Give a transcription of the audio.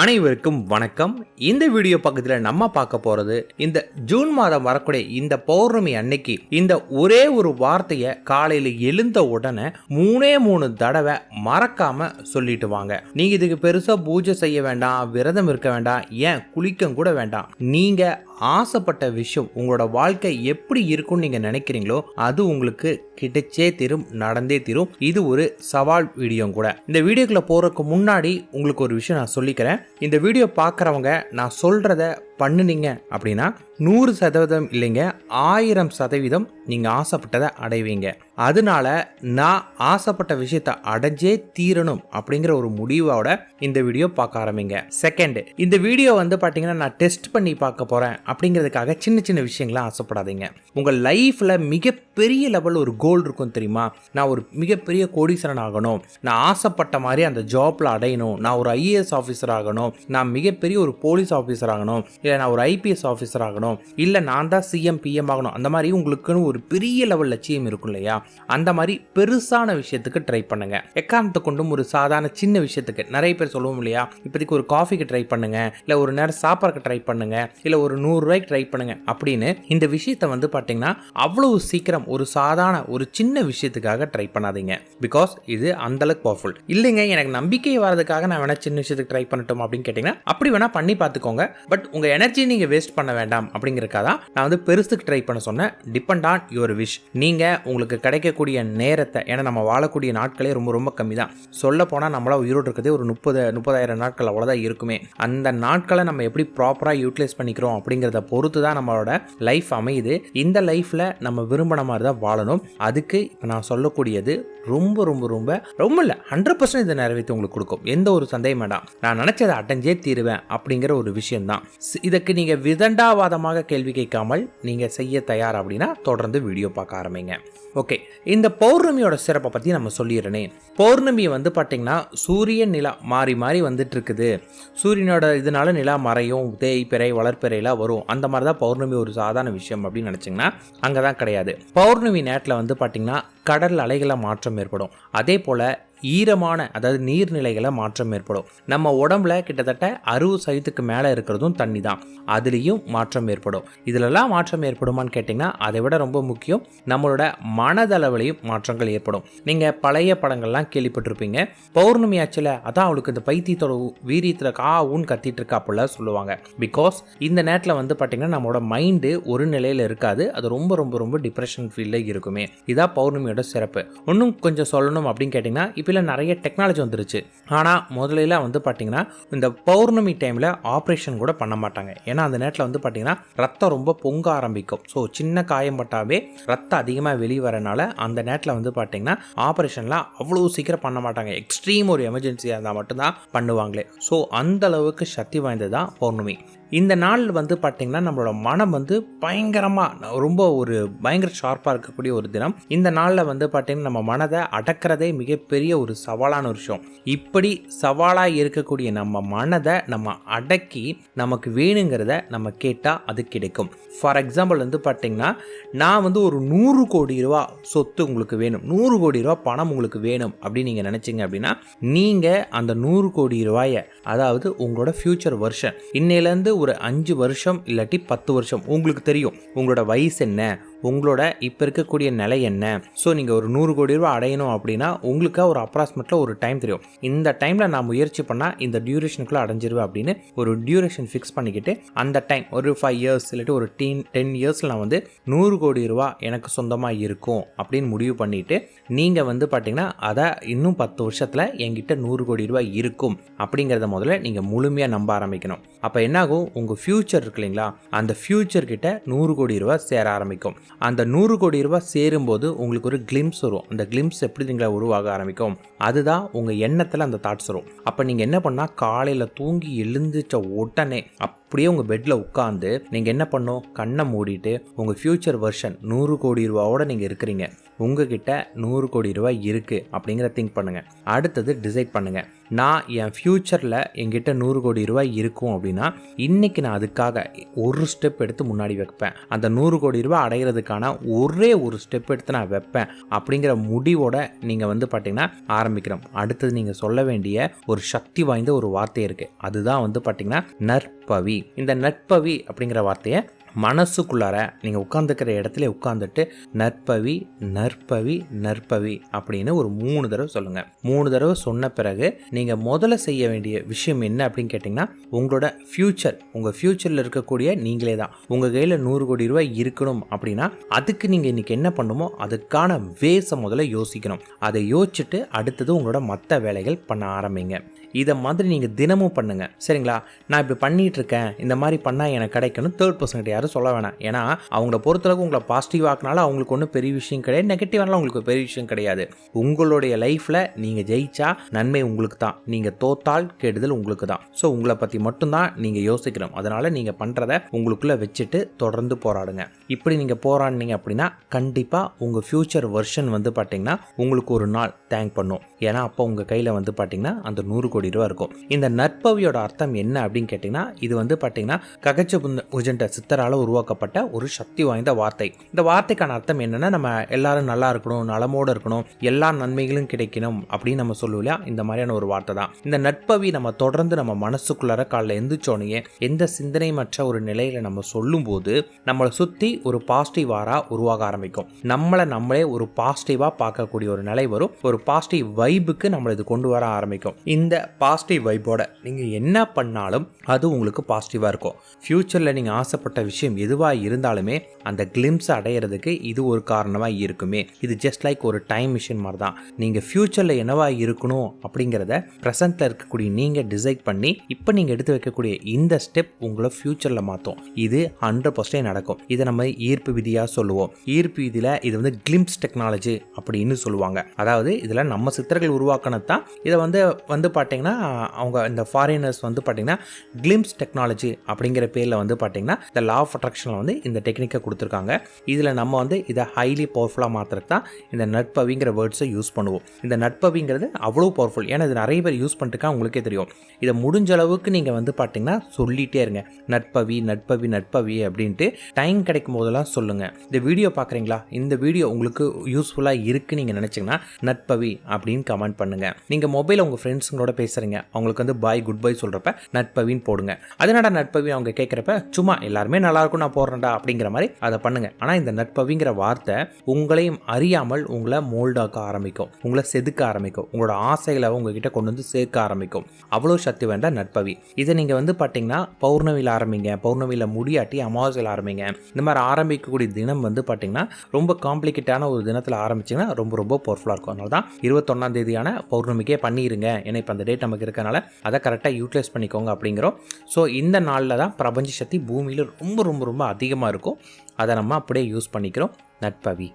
அனைவருக்கும் வணக்கம். இந்த வீடியோ பக்கத்தில் நம்ம பார்க்க போகிறது இந்த ஜூன் மாதம் வரக்கூடிய இந்த பௌர்ணமி அன்னைக்கு இந்த ஒரே ஒரு வார்த்தையை காலையில் எழுந்த உடனே மூணே மூணு தடவை மறக்காம சொல்லிட்டு வாங்க. நீங்க இதுக்கு பெருசாக பூஜை செய்ய வேண்டாம் விரதம் இருக்க வேண்டாம் ஏன் குளிக்க கூட வேண்டாம். நீங்க ஆசைப்பட்ட விஷயம் உங்களோட வாழ்க்கை எப்படி இருக்கும்னு நீங்கள் நினைக்கிறீங்களோ அது உங்களுக்கு கிடைச்சே தீரும் நடந்தே தீரும். இது ஒரு சவால் வீடியோ கூட. இந்த வீடியோக்குள்ளே போகிறதுக்கு முன்னாடி உங்களுக்கு ஒரு விஷயம் நான் சொல்லிக்கிறேன். இந்த வீடியோ பார்க்குறவங்க நான் சொல்கிறத பண்ணுனீங்க அப்படின்னா நூறு சதவீதம் இல்லைங்க ஆயிரம் சதவீதம் நீங்கள் ஆசைப்பட்டதை அடைவீங்க. அதனால நான் ஆசைப்பட்ட விஷயத்த அடைஞ்சே தீரணும் அப்படிங்கிற ஒரு முடிவோட இந்த வீடியோ பார்க்க ஆரம்பிங்க. செகண்ட் இந்த வீடியோ வந்து பார்த்தீங்கன்னா நான் டெஸ்ட் பண்ணி பார்க்க போகிறேன் அப்படிங்கிறதுக்காக சின்ன சின்ன விஷயங்கள்லாம் ஆசைப்படாதீங்க. உங்கள் லைஃப்பில் மிகப்பெரிய லெவல் ஒரு கோல் இருக்கும் தெரியுமா? நான் ஒரு மிகப்பெரிய கோடீஸ்வரன் ஆகணும். நான் ஆசைப்பட்ட மாதிரி அந்த ஜாப்பில் அடையணும். நான் ஒரு ஐஏஎஸ் ஆஃபீஸர் ஆகணும். நான் மிகப்பெரிய ஒரு போலீஸ் ஆஃபீஸர் ஆகணும். இல்லை நான் ஒரு ஐபிஎஸ் ஆஃபீஸர் ஆகணும். இல்லை நான் தான் சிஎம் பிஎம் ஆகணும். அந்த மாதிரி உங்களுக்குன்னு ஒரு பெரிய லெவல் லட்சியம் இருக்கும் இல்லையா? அந்த மாதிரி பெருசான விஷயத்துக்கு ட்ரை பண்ணுங்க. எக்காரணத்தை கொண்டும் ஒரு சாதாரண சின்ன விஷயத்துக்கு. நிறைய பேர் சொல்லுவோம் இல்லையா? இப்போதைக்கு ஒரு காஃபிக்கு ட்ரை பண்ணுங்க. இல்லை ஒரு நேரம் சாப்பாடுக்கு ட்ரை பண்ணுங்க. இல்லை ஒரு நூறுரூவாய்க்கு ட்ரை பண்ணுங்க. அப்படின்னு இந்த விஷயத்தை வந்து பார்த்தீங்கன்னா அவ்வளவு சீக்கிரம் ஒரு சாதாரண ஒரு சின்ன விஷயத்துக்காக ட்ரை பண்ணாதீங்க. பிகாஸ் இது அந்தளவுக்கு பவர்ஃபுல் இல்லைங்க எனக்கு நம்பிக்கை வரதுக்காக நான் வேணா சின்ன விஷயத்துக்கு ட்ரை பண்ணட்டும் அப்படின்னு கேட்டிங்கன்னா அப்படி வேணா பண்ணி பார்த்துக்கோங்க பட் உங்கள் எனர்ஜி நீங்கள் வேஸ்ட் பண்ண வேண்டாம் அப்படிங்கிறக்காக தான் நான் வந்து பெருசுக்கு ட்ரை பண்ண சொன்னேன். டிபெண்ட் ஆன் யுவர் விஷ் நீங்கள் உங்களுக்கு கிடைக்கக்கூடிய நேரத்தை ஏன்னா நம்ம வாழக்கூடிய நாட்களே ரொம்ப ரொம்ப கம்மி தான் சொல்ல போனால் நம்மளால் உயிரோடு இருக்கிறதே ஒரு முப்பது முப்பதாயிரம் நாட்கள் அவ்வளோதான் இருக்குமே. அந்த நாட்களை நம்ம எப்படி ப்ராப்பராக யூட்டிலைஸ் பண்ணிக்கிறோம் அப்படிங்கிறத பொறுத்து தான் நம்மளோட லைஃப் அமையுது. இந்த லைஃப்பில் நம்ம விரும்பின மாதிரி தான் வாழணும். அதுக்கு இப்போ நான் சொல்லக்கூடியது ரொம்ப ரொம்ப ரொம்ப ரொம்ப இல்லை ஹண்ட்ரட் பர்சன்ட் இதை நிறைவேற்றி உங்களுக்கு கொடுக்கும். எந்த ஒரு சந்தேகம் வேண்டாம். நான் நினச்சதை அடைஞ்சே தீருவேன் அப்படிங்கிற ஒரு விஷயம் தான் இதுக்கு நீங்கள் விதண்டாவாதமாக கேள்வி கேட்காமல் நீங்கள் செய்ய தயார் அப்படின்னா தொடர்ந்து வீடியோ பார்க்க ஆரம்பிங்க. ஓகே இந்த பௌர்ணமியோட சிறப்பை பற்றி நம்ம சொல்லிடுறேனே. பௌர்ணமி வந்து பார்த்தீங்கன்னா சூரியன் நிலா மாறி மாறி வந்துட்டு இருக்குது சூரியனோட இதனால நிலா மறையும் தேய்பிறை வளர்ப்பிறையெல்லாம் வரும். அந்த மாதிரி தான் பௌர்ணமி ஒரு சாதாரண விஷயம் அப்படின்னு நினச்சிங்கன்னா அங்கே தான் கிடையாது. பௌர்ணமி நேரத்தில் வந்து பார்த்திங்கன்னா கடல் அலைகளை மாற்றம் ஏற்படும். அதே போல் ஈரமான அதாவது நீர்நிலைகளை மாற்றம் ஏற்படும். நம்ம உடம்புல கிட்டத்தட்ட அறுபது சதவீதத்துக்கு மேலே இருக்கிறதும் தண்ணி தான் அதுலேயும் மாற்றம் ஏற்படும். இதிலெல்லாம் மாற்றம் ஏற்படுமான்னு கேட்டிங்கன்னா அதை விட ரொம்ப முக்கியம் நம்மளோட மனதளவிலையும் மாற்றங்கள் ஏற்படும். நீங்கள் பழைய படங்கள்லாம் கேள்விப்பட்டிருப்பீங்க. பௌர்ணமி ஆச்சுல அதான் அவளுக்கு இந்த பைத்தியத்தோட வீரியத்தில் கா ஊன்னு கத்திட்டு இருக்காப்புல சொல்லுவாங்க. பிகாஸ் இந்த நேரத்தில் வந்து பார்த்தீங்கன்னா நம்மளோட மைண்டு ஒரு நிலையில் இருக்காது. அது ரொம்ப ரொம்ப ரொம்ப டிப்ரெஷன் ஃபீல்டில் இருக்குமே. இதான் பௌர்ணமியோட சிறப்பு. இன்னும் கொஞ்சம் சொல்லணும் அப்படின்னு கேட்டிங்கன்னா இப்போலாம் நிறைய டெக்னாலஜி வந்துருச்சு. ஆனால் முதல்ல வந்து பார்த்தீங்கன்னா இந்த பௌர்ணமி டைமில் ஆப்ரேஷன் கூட பண்ண மாட்டாங்க. ஏன்னா அந்த நேரத்தில் வந்து பார்த்தீங்கன்னா ரத்தம் ரொம்ப பொங்க ஆரம்பிக்கும். ஸோ சின்ன காயம் பட்டாவே ரத்தம் அதிகமாக வெளியே வரனால அந்த நேரத்தில் வந்து பார்த்தீங்கன்னா ஆப்ரேஷன்லாம் அவ்வளோ சீக்கிரம் பண்ண மாட்டாங்க. எக்ஸ்ட்ரீம் ஒரு எமர்ஜென்சியாக இருந்தால் மட்டும்தான் பண்ணுவாங்களே. ஸோ அந்த அளவுக்கு சக்தி வாய்ந்தது தான் பௌர்ணமி. இந்த நாள் வந்து பார்த்திங்கன்னா நம்மளோட மனம் வந்து பயங்கரமாக ரொம்ப ஒரு பயங்கர ஷார்ப்பாக இருக்கக்கூடிய ஒரு தினம். இந்த நாளில் வந்து பார்த்திங்கன்னா நம்ம மனதை அடக்கிறதே மிகப்பெரிய ஒரு சவாலான ஒரு விஷயம். இப்படி சவாலாக இருக்கக்கூடிய நம்ம மனதை நம்ம அடக்கி நமக்கு வேணுங்கிறத நம்ம கேட்டால் அது கிடைக்கும். ஃபார் எக்ஸாம்பிள் வந்து பார்த்திங்கன்னா நான் வந்து ஒரு நூறு கோடி ரூபா சொத்து உங்களுக்கு வேணும். நூறு கோடி ரூபா பணம் உங்களுக்கு வேணும் அப்படின்னு நீங்கள் நினச்சிங்க அப்படின்னா நீங்கள் அந்த நூறு கோடி ரூபாயை அதாவது உங்களோட ஃப்யூச்சர் வருஷன் இன்னையிலேருந்து ஒரு அஞ்சு வருஷம் இல்லாட்டி பத்து வருஷம். உங்களுக்கு தெரியும். உங்களோட வயசு என்ன? உங்களோட இப்போ இருக்கக்கூடிய நிலை என்ன? ஸோ நீங்கள் ஒரு நூறு கோடி ரூபா அடையணும் அப்படின்னா உங்களுக்கு ஒரு அப்ராக்சிமேட்டில் ஒரு டைம் தெரியும். இந்த டைமில் நான் முயற்சி பண்ணால் இந்த டியூரேஷனுக்குள்ளே அடைஞ்சிருவேன் அப்படின்னு ஒரு டியூரேஷன் ஃபிக்ஸ் பண்ணிக்கிட்டு அந்த டைம் ஒரு ஃபைவ் இயர்ஸ் இல்லாட்டி ஒரு டீன் டென் இயர்ஸில் நான் வந்து நூறு கோடி ரூபா எனக்கு சொந்தமாக இருக்கும் அப்படின்னு முடிவு பண்ணிவிட்டு நீங்கள் வந்து பார்த்தீங்கன்னா அதை இன்னும் பத்து வருஷத்தில் என்கிட்ட நூறு கோடி ரூபாய் இருக்கும் அப்படிங்கிறத முதல்ல நீங்கள் முழுமையாக நம்ப ஆரம்பிக்கணும். அப்போ என்னாகும்? உங்கள் ஃப்யூச்சர் இருக்கு இல்லைங்களா? அந்த ஃப்யூச்சர் கிட்ட நூறு கோடி ரூபாய் சேர ஆரம்பிக்கும். அந்த நூறு கோடி ரூபாய் சேரும்போது உங்களுக்கு ஒரு கிளிம்ஸ் வரும். அந்த கிளிம்ஸ் எப்படி நீங்களா உருவாக ஆரம்பிக்கும்? அதுதான் உங்கள் எண்ணத்தில் அந்த தாட்ஸ் வரும். அப்போ நீங்கள் என்ன பண்ணால் காலையில் தூங்கி எழுந்திரிச்ச உடனே அப் அப்படியே உங்கள் பெட்டில் உட்காந்து நீங்கள் என்ன பண்ணும் கண்ணை மூடிட்டு உங்கள் ஃப்யூச்சர் வெர்ஷன் நூறு கோடி ரூபாவோட நீங்கள் இருக்கிறீங்க. உங்ககிட்ட நூறு கோடி ரூபாய் இருக்குது அப்படிங்கிற திங்க் பண்ணுங்கள் அடுத்தது டிசைட் பண்ணுங்கள் நான் என் ஃப்யூச்சரில் என்கிட்ட நூறு கோடி ரூபாய் இருக்கும் அப்படின்னா இன்றைக்கி நான் அதுக்காக ஒரு ஸ்டெப் எடுத்து முன்னாடி வைப்பேன். அந்த நூறு கோடி ரூபாய் அடைகிறதுக்கான ஒரே ஒரு ஸ்டெப் எடுத்து நான் வைப்பேன் அப்படிங்கிற முடிவோட நீங்கள் வந்து பார்த்திங்கன்னா ஆரம்பிக்கிறோம். அடுத்தது நீங்கள் சொல்ல வேண்டிய ஒரு சக்தி வாய்ந்த ஒரு வார்த்தை இருக்குது அதுதான் வந்து பார்த்திங்கன்னா நற் நட்பவி. இந்த நற்பவி அப்படிங்கிற வார்த்தையை மனசுக்குள்ளார நீங்கள் உட்காந்துக்கிற இடத்துல உட்காந்துட்டு நற்பவி நற்பவி நற்பவி அப்படின்னு ஒரு மூணு தடவை சொல்லுங்கள் மூணு தடவை சொன்ன பிறகு நீங்கள் முதல்ல செய்ய வேண்டிய விஷயம் என்ன அப்படின்னு கேட்டிங்கன்னா உங்களோட ஃப்யூச்சர் உங்கள் ஃப்யூச்சரில் இருக்கக்கூடிய நீங்களே தான். உங்கள் கையில் நூறு கோடி ரூபாய் இருக்கணும் அப்படின்னா அதுக்கு நீங்கள் இன்றைக்கி என்ன பண்ணுமோ அதுக்கான வேஸை முதல்ல யோசிக்கணும். அதை யோசிச்சுட்டு அடுத்தது உங்களோட மற்ற வேலைகள் பண்ண ஆரம்பிங்க. இதை மாதிரி நீங்கள் தினமும் பண்ணுங்கள் சரிங்களா? நான் இப்படி பண்ணிகிட்டு இருக்கேன் இந்த மாதிரி பண்ணால் எனக்கு கிடைக்கணும் தேர்ட் பர்சன்ட் யாரும் சொல்ல வேணாம். ஏன்னா அவங்கள பொறுத்தளவுக்கு உங்களை பாசிட்டிவ் ஆக்கினாலும் அவங்களுக்கு ஒன்றும் பெரிய விஷயம் கிடையாது. நெகட்டிவானாலும் உங்களுக்கு பெரிய விஷயம் கிடையாது. உங்களுடைய லைஃப்பில் நீங்கள் ஜெயிச்சா நன்மை உங்களுக்கு தான். நீங்கள் தோத்தால் கெடுதல் உங்களுக்கு தான். ஸோ உங்களை பற்றி மட்டும்தான் நீங்கள் யோசிக்கணும். அதனால் நீங்கள் பண்ணுறத உங்களுக்குள்ளே வச்சுட்டு தொடர்ந்து போராடுங்க. இப்படி நீங்கள் போராடினீங்க அப்படின்னா கண்டிப்பாக உங்கள் ஃப்யூச்சர் வெர்ஷன் வந்து பார்த்தீங்கன்னா உங்களுக்கு ஒரு நாள் தேங்க் பண்ணும். ஏன்னா அப்போ உங்கள் கையில் வந்து பார்த்தீங்கன்னா அந்த நூறு கோடி ரூபா இருக்கும். இந்த நற்பவியோட அர்த்தம் என்ன அப்படின்னு கேட்டிங்கன்னா இது வந்து பார்த்தீங்கன்னா ககச்ச புஜண்ட சித்தரால் உருவாக்கப்பட்ட ஒரு சக்தி வாய்ந்த வார்த்தை. இந்த வார்த்தைக்கான அர்த்தம் என்னன்னா நம்ம எல்லாரும் நல்லா இருக்கணும் நலமோடு இருக்கணும் எல்லா நன்மைகளும் கிடைக்கணும் அப்படின்னு நம்ம சொல்லுவோம் இல்லையா? இந்த மாதிரியான ஒரு வார்த்தை தான். இந்த நட்பவி நம்ம தொடர்ந்து நம்ம மனசுக்குள்ளார காலைல எந்திரிச்சோனையே எந்த சிந்தனை மற்ற ஒரு நிலையில நம்ம சொல்லும்போது நம்மளை சுற்றி ஒரு பாசிட்டிவாராக உருவாக ஆரம்பிக்கும். நம்மளை நம்மளே ஒரு பாசிட்டிவாக பார்க்கக்கூடிய ஒரு நிலை வரும். ஒரு பாசிட்டிவ் வைபுக்கு நம்மளை இது கொண்டு வர ஆரம்பிக்கும். இந்த பாசிட்டிவ் வைப்போட நீங்கள் என்ன பண்ணாலும் அது உங்களுக்கு பாசிட்டிவாக இருக்கும். ஃப்யூச்சரில் நீங்கள் ஆசைப்பட்ட விஷயம் எதுவாக இருந்தாலுமே அந்த கிளிம்ஸ் அடையிறதுக்கு இது ஒரு காரணமாக இருக்குமே. இது ஜஸ்ட் லைக் ஒரு டைம் மிஷின் மாதிரி தான் நீங்கள் ஃப்யூச்சரில் என்னவாக இருக்கணும் அப்படிங்கிறத ப்ரெசண்ட்டில் இருக்கக்கூடிய நீங்கள் டிசைட் பண்ணி இப்போ நீங்கள் எடுத்து வைக்கக்கூடிய இந்த ஸ்டெப் உங்களை ஃப்யூச்சரில் மாற்றும் இது ஹண்ட்ரட் பர்சன்டேஜ் நடக்கும். இதை நம்ம ஈர்ப்பு விதியாக சொல்லுவோம். ஈர்ப்பு விதியில் இது வந்து கிளிம்ஸ் டெக்னாலஜி அப்படின்னு சொல்லுவாங்க. அதாவது இதில் நம்ம சித்தர்கள் உருவாக்கினது தான் இதை வந்து வந்து பார்த்தீங்கன்னா அவங்க இந்த ஃபாரினர்ஸ் வந்து பார்த்தீங்கன்னா கிளிம்ஸ் டெக்னாலஜி அப்படிங்கிற பேரில் வந்து பார்த்தீங்கன்னா இந்த லா ஆஃப் அட்ராக்ஷனில் வந்து இந்த டெக்னிக்கை கொடுத்துருக்காங்க. இதில் நம்ம வந்து இதை ஹைலி பவர்ஃபுல்லாக மாற்றுறதுக்கு தான் இந்த நட்பவிங்கிற வேர்ட்ஸை யூஸ் பண்ணுவோம். இந்த நட்பவிங்கிறது அவ்வளோ பவர்ஃபுல் ஏன்னா இது நிறைய பேர் யூஸ் பண்ணிட்டுருக்கா உங்களுக்கே தெரியும். இதை முடிஞ்ச அளவுக்கு நீங்கள் வந்து பார்த்தீங்கன்னா சொல்லிகிட்டே இருங்க. நட்பவி நட்பவி நட்பவி அப்படின்ட்டு டைம் கிடைக்கும் போதெல்லாம் சொல்லுங்கள் இந்த வீடியோ பார்க்குறீங்களா? இந்த வீடியோ உங்களுக்கு யூஸ்ஃபுல்லாக இருக்குன்னு நீங்கள் நினச்சிங்கன்னா நட்பவி அப்படின்னு கமெண்ட் பண்ணுங்கள் நீங்கள் மொபைல் உங்கள் ஃப்ரெண்ட்ஸுங்களோட பேசுகிறீங்க அவங்களுக்கு வந்து பாய் குட் பை சொல்கிறப்ப நட்பவின்னு போடுங்க. அதனால நட்பவி அவங்க கேட்குறப்ப சும்மா எல்லாருமே நல்லா இருக்கும் நான் போடுறேன்டா அப்படிங்கிற மாதிரி அதை பண்ணுங்க. ஆனால் இந்த நட்பவிங்கிற வார்த்தை உங்களையும் அறியாமல் உங்களை மோல்டாக்க ஆரம்பிக்கும். உங்களை செதுக்க ஆரம்பிக்கும். உங்களோட ஆசைகளை உங்ககிட்ட கொண்டு வந்து சேர்க்க ஆரம்பிக்கும். அவ்வளோ சக்தி வேண்டாம் நட்பவி. இதை நீங்கள் வந்து பார்த்தீங்கன்னா பௌர்ணமியில் ஆரம்பிங்க. பௌர்ணமியில் முடியாட்டி அமாவாசையில் ஆரம்பிங்க. இந்த மாதிரி ஆரம்பிக்கக்கூடிய தினம் வந்து பார்த்தீங்கன்னா ரொம்ப காம்ப்ளிகேட்டான ஒரு தினத்தில் ஆரம்பிச்சிங்கன்னா ரொம்ப ரொம்ப பவர்ஃபுல்லாக இருக்கும். அதனால தான் இருபத்தொன்னாம் தேதியான பௌர்ணமிக்கே பண்ணிடுங்க ஏன்னா இப்போ அந்த டேட் நமக்கு இருக்கனால அதை கரெக்டாக யூட்டிலைஸ் பண்ணிக்கோங்க அப்படிங்கிறோம். ஸோ இந்த நாளில் தான் பிரபஞ்ச சக்தி பூமியில் ரொம்ப ரொம்ப ரொம்ப அதிகமாக இருக்கும். அதை நம்ம அப்படியே யூஸ் பண்ணிக்கிறோம். நட்பவி.